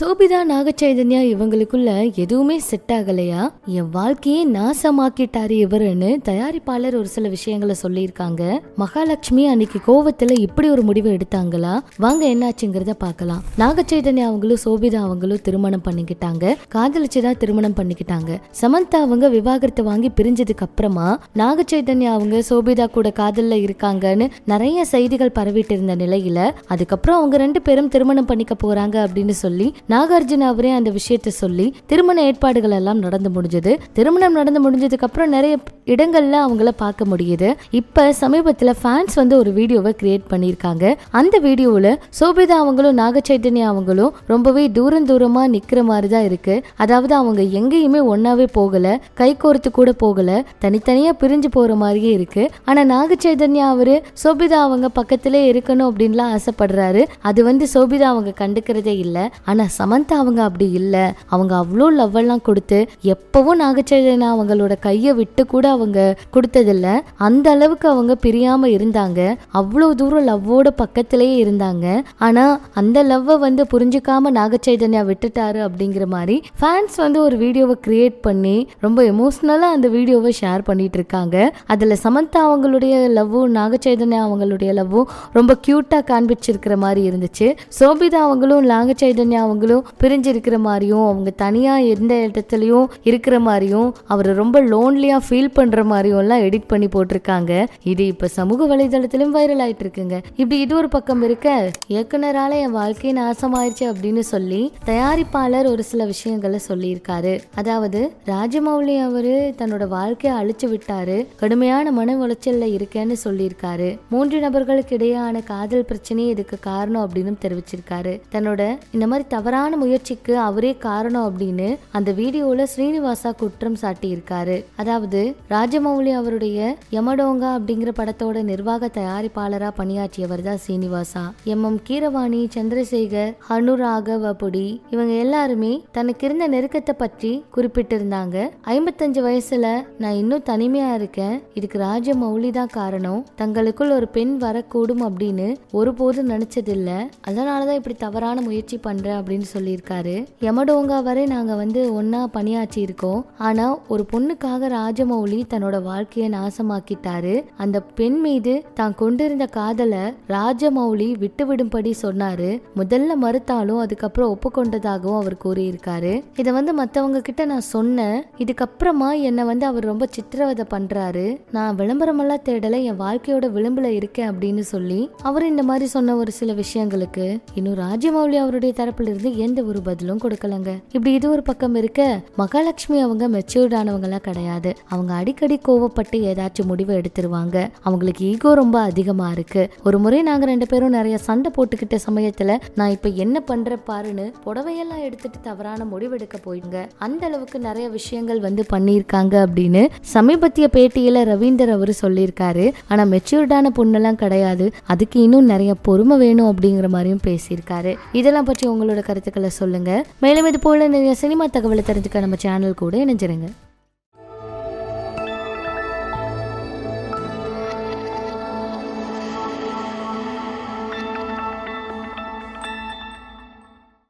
சோபிதா நாகச்சைதன்யா இவங்களுக்குள்ள எதுவுமே செட் ஆகலையா? என் வாழ்க்கையே நாசமாக்கிட்டாரு இவருன்னு தயாரிப்பாளர் ஒரு சில விஷயங்களை சொல்லியிருக்காங்க. மகாலட்சுமி அன்னைக்கு கோவத்துல இப்படி ஒரு முடிவு எடுத்தாங்களா? வாங்க என்னாச்சுங்கிறத பார்க்கலாம். நாகச்சைதன்யா அவங்களும் சோபிதா அவங்களும் திருமணம் பண்ணிக்கிட்டாங்க. காதலிச்சுதான் திருமணம் பண்ணிக்கிட்டாங்க. சமந்தா அவங்க விவாகரத்தை வாங்கி பிரிஞ்சதுக்கு அப்புறமா நாகச்சைதன்யா அவங்க சோபிதா கூட காதல்ல இருக்காங்கன்னு நிறைய செய்திகள் பரவிட்டு இருந்த நிலையில அதுக்கப்புறம் அவங்க ரெண்டு பேரும் திருமணம் பண்ணிக்க போறாங்க அப்படின்னு சொல்லி நாகார்ஜுன அவரே அந்த விஷயத்த சொல்லி திருமண ஏற்பாடுகள் எல்லாம் நடந்து முடிஞ்சது. திருமணம் நடந்து முடிஞ்சதுக்கு அப்புறம் நிறைய இடங்கள்ல அவங்கள பார்க்க முடியுது. இப்ப சமீபத்துல ஃபேன்ஸ் வந்து ஒரு வீடியோவை கிரியேட் பண்ணியிருக்காங்க. அந்த வீடியோவில் சோபிதா அவங்களும் நாகச்சைத்தன்யா அவங்களும் ரொம்பவே தூரம் தூரமா நிக்கிற மாதிரி தான் இருக்கு. அதாவது அவங்க எங்கேயுமே ஒன்னாவே போகல. கை கோர்த்து கூட போகல. தனித்தனியா பிரிஞ்சு போற மாதிரியே இருக்கு. ஆனா நாகச்சைதன்யா அவரு சோபிதா அவங்க பக்கத்திலே இருக்கணும் அப்படின்லாம் ஆசைப்படுறாரு. அது வந்து சோபிதா அவங்க கண்டுக்கிறதே இல்லை. ஆனா சமந்தா அவங்க அப்படி இல்லை. அவங்க அவ்வளோ லவ்வெல்லாம் கொடுத்து எப்பவும் நாகச்சைதன்யா அவங்களோட கையை விட்டு கூட அவங்க கொடுத்ததில்ல. அந்த அளவுக்கு அவங்க பிரியாம இருந்தாங்க. அவ்வளோ தூரம் லவ்வோட பக்கத்திலேயே இருந்தாங்க. ஆனா அந்த லவ்வை வந்து புரிஞ்சுக்காம நாகச்சைதன்யா விட்டுட்டாரு அப்படிங்கிற மாதிரி ஃபேன்ஸ் வந்து ஒரு வீடியோவை கிரியேட் பண்ணி ரொம்ப எமோஷ்னலா அந்த வீடியோவை ஷேர் பண்ணிட்டு இருக்காங்க. அதுல சமந்தா அவங்களுடைய லவ்வும் நாகச்சைதன்யா அவங்களுடைய லவ்வும் ரொம்ப கியூட்டா காண்பிச்சிருக்கிற மாதிரி இருந்துச்சு. சோபிதா அவங்களும் நாகச்சைதன்யா அவங்களும் பிரிஞ்சிருக்கிற மாதிரியும் அவங்க தனியா எந்த இடத்துலயும் இருக்கிற மாதிரியும் அவர் ரொம்ப லோன்லியா ஃபீல் பண்ற மாதிரியும் எல்லாம் எடிட் பண்ணி போட்டிருக்காங்க. இது இப்ப சமூக வலைதளத்திலும் வைரல் ஆயிட்டு இருக்குங்க இப்படி இது ஒரு பக்கம் இருக்க இயக்குனரால என் வாழ்க்கை நாசமாயிருச்சு அப்படின்னு சொல்லி தயாரிப்பாளர் ஒரு சில விஷயங்களை சொல்லியிருக்காரு. அதாவது ராஜமௌலி அவரு தன்னோட வாழ்க்கையை அழிச்சு விட்டாரு கடுமையான மன உளைச்சல்ல இருக்கேன்னு சொல்லியிருக்காரு. மூன்று நபர்களுக்கு இடையான காதல் பிரச்சனையே இதுக்கு காரணம் அப்படின்னு தெரிவிச்சிருக்காரு. தன்னோட இந்த மாதிரி தவறான முயற்சிக்கு அவரே காரணம் அப்படின்னு அந்த வீடியோல ஸ்ரீனிவாசா குற்றம் சாட்டியிருக்காரு. அதாவது ராஜமௌலி அவருடைய யமடோங்கா அப்படிங்கிற படத்தோட நிர்வாக தயாரிப்பாளரா பணியாற்றியவர் தான் சீனிவாசா எம் எம் கீரவாணி சந்திரசேகர் ஹனுராகவபுடி இவங்க எல்லாருமே தனக்கு இருந்த நெருக்கத்தை பற்றி குறிப்பிட்டிருந்தாங்க. ஐம்பத்தஞ்சு வயசுல நான் இன்னும் தனிமையா இருக்கேன். இதுக்கு ராஜமௌலி தான் காரணம். தங்களுக்குள் ஒரு பெண் வரக்கூடும் அப்படின்னு ஒருபோதும் நினைச்சதில்லை. அதனாலதான் இப்படி தவறான முயற்சி பண்றேன் அப்படின்னு சொல்லியிருக்காரு. யமடோங்கா வரை நாங்க வந்து ஒன்னா பணியாற்றி இருக்கோம். ஆனா ஒரு பொண்ணுக்காக ராஜமௌலி தன்னோட வாழ்க்கையை நாசமாக்கிட்டாரு. அந்த பெண் மீது தான் கொண்டிருந்த காதலை ராஜமௌலி விட்டுவிடும்படி சொன்னாரு. முதல்ல மறுத்தாலும் அதுக்கப்புறம் ஒப்புக்கொண்டதாகவும் அவர் கூறியிருக்காரு. இதை வந்து மற்றவங்க கிட்ட நான் சொன்னேன். இதுக்கப்புறமா என்னை வந்து அவர் ரொம்ப சித்திரவதை பண்றாரு. நான் விளம்பரமெல்லாம் தேடல என் வாழ்க்கையோட விளிம்புல இருக்கேன் அப்படின்னு சொல்லி அவர் இந்த மாதிரி சொன்ன ஒரு சில விஷயங்களுக்கு இன்னும் ராஜமௌலி அவருடைய தரப்பில் இருந்து எந்த ஒரு பதிலும் கொடுக்கலங்க. இப்படி இது ஒரு பக்கம் இருக்க மகாலட்சுமி அவங்க மெச்சூர்ட் ஆனவங்கலாம் கிடையாது. அவங்க அடிக்கடி கோவப்பட்டு ஏதாச்சும் முடிவை எடுத்துருவாங்க. அவங்களுக்கு ஈகோ ரொம்ப அதிகமா இருக்கு. ஒரு முறை நாங்க ரெண்டு பேரும் நிறைய சண்டை போட்டுக்கிட்ட சமயத்துல நான் இப்ப என்ன பண்ற பாருன்னு புடவையெல்லாம் எடுத்துட்டு தவறான முடிவெடுக்க போயிடுங்க. அந்த அளவுக்கு நிறைய விஷயங்கள் வந்து பண்ணியிருக்காங்க அப்படின்னு சமீபத்திய பேட்டியில ரவீந்தர் அவர் சொல்லியிருக்காரு. ஆனா மெச்சூர்டான பொண்ணெல்லாம் கிடையாது. அதுக்கு இன்னும் நிறைய பொறுமை வேணும் அப்படிங்கிற மாதிரியும் பேசியிருக்காரு. இதெல்லாம் பற்றி உங்களோட கருத்துக்களை சொல்லுங்க. மேலும் இது போல நிறைய சினிமா தகவலை தெரிஞ்சுக்க நம்ம சேனல் கூட இணைஞ்சிருங்க.